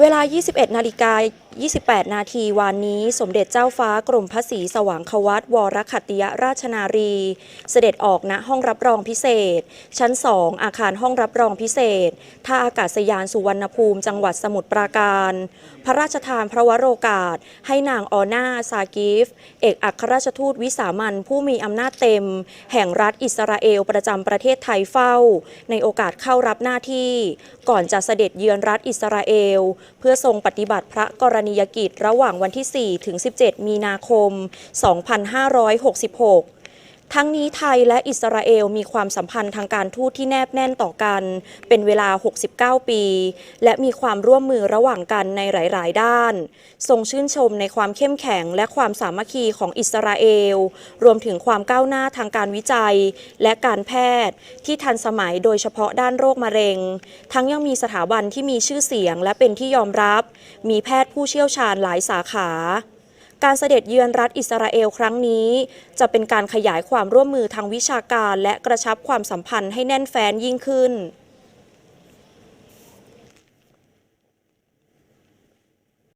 เวลา 21 นาฬิกา 28 นาทีวันนี้ สมเด็จเจ้าฟ้ากรมพระศรีสว่างควัตวรขัตติยราชนารี เสด็จออกณห้องรับรองพิเศษ ชั้น 2 อาคารห้องรับรองพิเศษ ท่าอากาศยานสุวรรณภูมิ จังหวัดสมุทรปราการ พระราชทานพระวโรกาส ให้นางออน่าซากิฟ เอกอัครราชทูตวิสามันผู้มีอำนาจเต็ม แห่งรัฐอิสราเอลประจำประเทศไทยเฝ้า ในโอกาสเข้ารับหน้าที่ ก่อนจะเสด็จเยือนรัฐอิสราเอล เพื่อทรงปฏิบัติพระกรณียกิจระหว่างวันที่ 4 ถึง 17 มีนาคม 2566 ทั้งนี้ไทยและอิสราเอลมีความสัมพันธ์ทางการทูตที่แนบแน่นต่อกัน เป็นเวลา 69 ปี และมีความร่วมมือระหว่างกันในหลาย ๆ ด้าน ทรงชื่นชมในความเข้มแข็งและความสามัคคีของอิสราเอล รวมถึงความก้าวหน้าทางการวิจัย และการแพทย์ ที่ทันสมัยโดยเฉพาะด้านโรคมะเร็ง ทั้งยังมีสถาบันที่มีชื่อเสียงและเป็นที่ยอมรับ มีแพทย์ผู้เชี่ยวชาญหลายสาขา การเสด็จเยือนรัฐอิสราเอลครั้งนี้ จะเป็นการขยายความร่วมมือทางวิชาการและกระชับความสัมพันธ์ให้แน่นแฟ้นยิ่งขึ้น